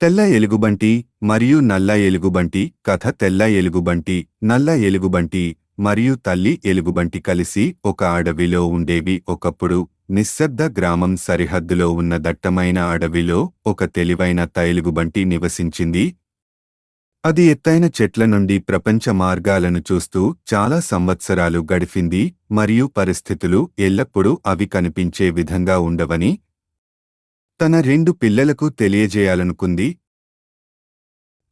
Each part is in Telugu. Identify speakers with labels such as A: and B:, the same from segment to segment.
A: తెల్ల ఎలుగుబంటి మరియు నల్ల ఎలుగుబంటి కథ తెల్ల ఎలుగుబంటి నల్ల ఎలుగుబంటి మరియు తల్లి ఎలుగుబంటి కలిసి ఒక అడవిలో ఉండేవి. ఒకప్పుడు నిశ్శబ్ద గ్రామం సరిహద్దులో ఉన్న దట్టమైన అడవిలో ఒక తెలివైన తైలుగుబంటి నివసించింది. అది ఎత్తైన చెట్ల నుండి ప్రపంచ మార్గాలను చూస్తూ చాలా సంవత్సరాలు గడిపింది మరియు పరిస్థితులు ఎల్లప్పుడూ అవి కనిపించే విధంగా ఉండవని తన రెండు పిల్లలకు తెలియజేయాలనుకుంది.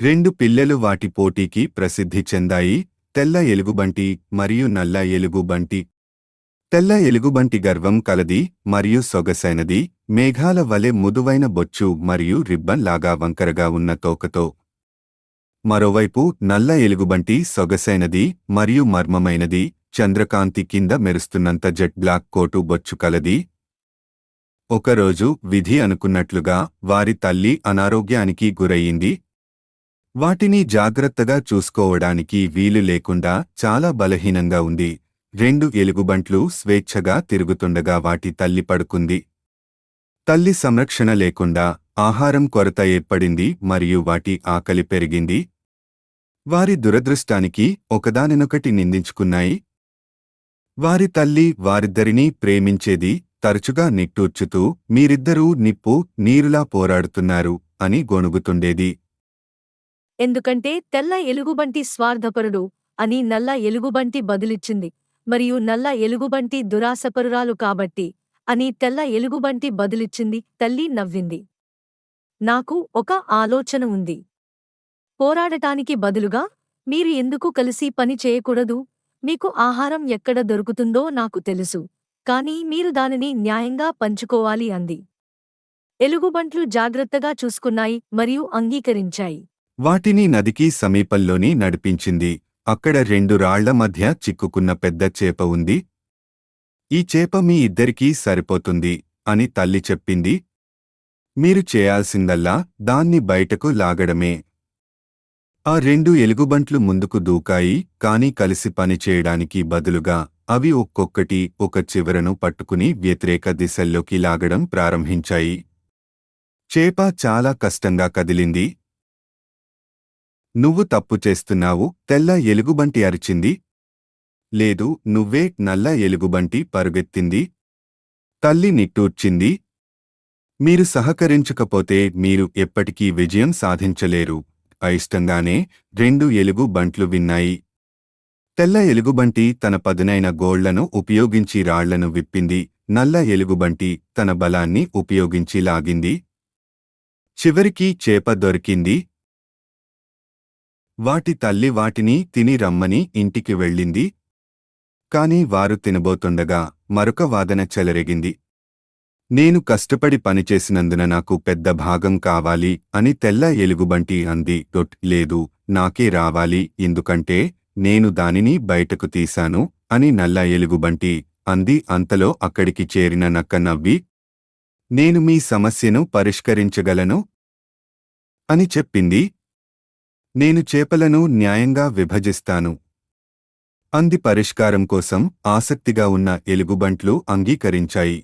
A: రెండు పిల్లలు వాటి పోటీకి ప్రసిద్ధి చెందాయి. తెల్ల ఎలుగుబంటి మరియు నల్ల ఎలుగుబంటి. తెల్ల ఎలుగుబంటి గర్వం కలది మరియు సొగసైనది. మేఘాల వలె ముదువైన బొచ్చు మరియు రిబ్బన్ లాగా వంకరగా ఉన్న తోకతో. మరోవైపు నల్ల ఎలుగుబంటి సొగసైనది మరియు మర్మమైనది. చంద్రకాంతి కింద మెరుస్తున్నంత జెట్ బ్లాక్ కోటు బొచ్చు కలది. ఒకరోజు విధి అనుకున్నట్లుగా వారి తల్లి అనారోగ్యానికి గురయ్యింది వాటిని జాగ్రత్తగా చూసుకోవడానికి వీలు లేకుండా చాలా బలహీనంగా ఉంది. రెండు ఎలుగుబంట్లు స్వేచ్ఛగా తిరుగుతుండగా వాటి తల్లి పడుకుంది. తల్లి సంరక్షణ లేకుండా ఆహారం కొరత ఏర్పడింది మరియు వాటి ఆకలి పెరిగింది. వారి దురదృష్టానికి ఒకదానినొకటి నిందించుకున్నాయి. వారి తల్లి వారిద్దరినీ ప్రేమించేది తరచుగా నిట్టూర్చుతూ మీరిద్దరూ నిప్పు నీరులా పోరాడుతున్నారు అని గొణుగుతుండేది.
B: ఎందుకంటే తెల్ల ఎలుగుబంటి స్వార్థపరుడు అని నల్ల ఎలుగుబంటి బదులిచ్చింది. మరియు నల్ల ఎలుగుబంటి దురాశపరురాలు కాబట్టి అని తెల్ల ఎలుగుబంటి బదులిచ్చింది తల్లి నవ్వింది. నాకు ఒక ఆలోచన ఉంది. పోరాడటానికి బదులుగా మీరు ఎందుకు కలిసి పని చేయకూడదు? మీకు ఆహారం ఎక్కడ దొరుకుతుందో నాకు తెలుసు. కానీ మీరు దానిని న్యాయంగా పంచుకోవాలి అంది. ఎలుగుబంట్లు జాగ్రత్తగా చూసుకున్నాయి మరియు అంగీకరించాయి.
A: వాటిని నదికి సమీపంలోని నడిపించింది. అక్కడ రెండు రాళ్ళ మధ్య చిక్కుకున్న పెద్ద చేప ఉంది. ఈ చేప మీ ఇద్దరికీ సరిపోతుంది అని తల్లి చెప్పింది. మీరు చేయాల్సిందల్లా దాన్ని బయటకు లాగడమే. ఆ రెండు ఎలుగుబంట్లు ముందుకు దూకాయి కాని కలిసి పనిచేయడానికి బదులుగా అవి ఒక్కొక్కటి ఒక చివరను పట్టుకుని వ్యతిరేక దిశల్లోకి లాగడం ప్రారంభించాయి. చేప చాలా కష్టంగా కదిలింది. నువ్వు తప్పు చేస్తున్నావు తెల్ల ఎలుగుబంటి అరిచింది. లేదు నువ్వే నల్ల ఎలుగుబంటి పరుగెత్తింది. తల్లి నిట్టూర్చింది. మీరు సహకరించకపోతే మీరు ఎప్పటికీ విజయం సాధించలేరు. అయిష్టంగానే రెండు ఎలుగు బంట్లు విన్నాయి. తెల్ల ఎలుగుబంటి తన పదునైన గోళ్ళను ఉపయోగించి రాళ్ళను విప్పింది. నల్ల ఎలుగుబంటి తన బలాన్ని ఉపయోగించి లాగింది. చివరికి చేప దొరికింది. వాటి తల్లి వాటిని తిని రమ్మని ఇంటికి వెళ్ళింది. కాని వారు తినబోతుండగా మరొక వాదన చెలరేగింది. నేను కష్టపడి పనిచేసినందున నాకు పెద్ద భాగం కావాలి అని తెల్ల ఎలుగుబంటి అంది. డొట్ లేదు నాకే రావాలి. ఎందుకంటే నేను దానిని బయటకు తీశాను అని నల్ల ఎలుగుబంటి అంది. అంతలో అక్కడికి చేరిన నక్క నవ్వి నేను మీ సమస్యను పరిష్కరించగలను అని చెప్పింది. నేను చేపలను న్యాయంగా విభజిస్తాను అంది. పరిష్కారం కోసం ఆసక్తిగా ఉన్న ఎలుగుబంట్లు అంగీకరించాయి.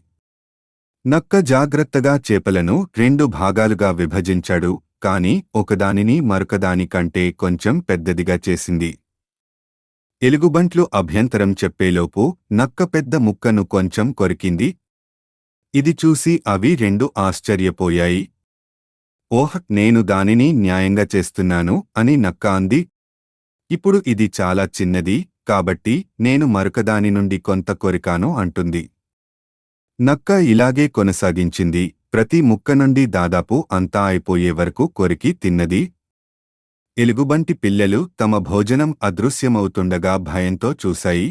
A: నక్క జాగ్రత్తగా చేపలను రెండు భాగాలుగా విభజించాడు కాని ఒకదానిని మరొకదానికంటే కొంచెం పెద్దదిగా చేసింది. ఎలుగుబంట్లు అభ్యంతరం చెప్పేలోపు నక్క పెద్ద ముక్కను కొంచెం కొరికింది. ఇది చూసి అవి రెండు ఆశ్చర్యపోయాయి. ఓహ్ నేను దానిని న్యాయంగా చేస్తున్నాను అని నక్క అంది. ఇప్పుడు ఇది చాలా చిన్నది కాబట్టి నేను మరొకదాని నుండి కొంత కొరికాను అంటుంది. నక్క ఇలాగే కొనసాగించింది. ప్రతి ముక్క నుండి దాదాపు అంతా అయిపోయే వరకు కొరికి తిన్నది. ఎలుగుబంటి పిల్లలు తమ భోజనం అదృశ్యమవుతుండగా భయంతో చూశాయి.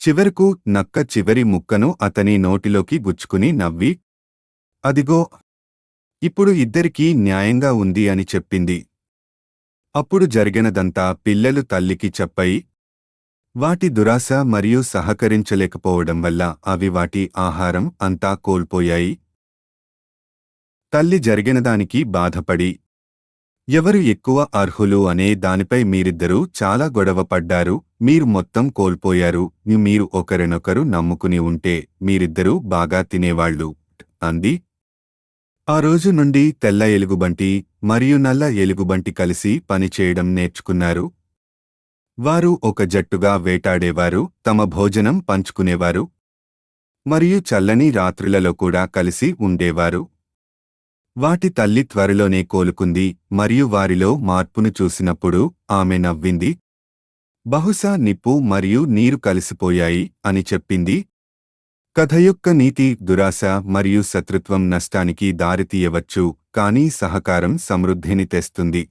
A: చివరకు నక్క చివరి ముక్కను అతని నోటిలోకి గుచ్చుకుని నవ్వి అదిగో ఇప్పుడు ఇద్దరికీ న్యాయంగా ఉంది అని చెప్పింది. అప్పుడు జరిగినదంతా పిల్లలు తల్లికి చెప్పయి వాటి దురాశ మరియు సహకరించలేకపోవడం వల్ల అవి వాటి ఆహారం అంతా కోల్పోయాయి. తల్లి జరిగినదానికి బాధపడి ఎవరు ఎక్కువ అర్హులు అనే దానిపై మీరిద్దరూ చాలా గొడవపడ్డారు మీరు మొత్తం కోల్పోయారు మీరు ఒకరినొకరు నమ్ముకుని ఉంటే మీరిద్దరూ బాగా తినేవాళ్ళు అంది. ఆ రోజు నుండి తెల్ల ఎలుగుబంటి మరియు నల్ల ఎలుగుబంటి కలిసి పనిచేయడం నేర్చుకున్నారు. వారు ఒక జట్టుగా వేటాడేవారు తమ భోజనం పంచుకునేవారు మరియు చల్లని రాత్రులలో కూడా కలిసి ఉండేవారు. వాటి తల్లి త్వరలోనే కోలుకుంది మరియు వారిలో మార్పును చూసినప్పుడు ఆమె నవ్వింది. బహుశా నిప్పు మరియు నీరు కలిసిపోయాయి అని చెప్పింది. కథ యొక్క నీతి దురాశ మరియు శత్రుత్వం నష్టానికి దారితీయవచ్చు కానీ సహకారం సమృద్ధిని తెస్తుంది.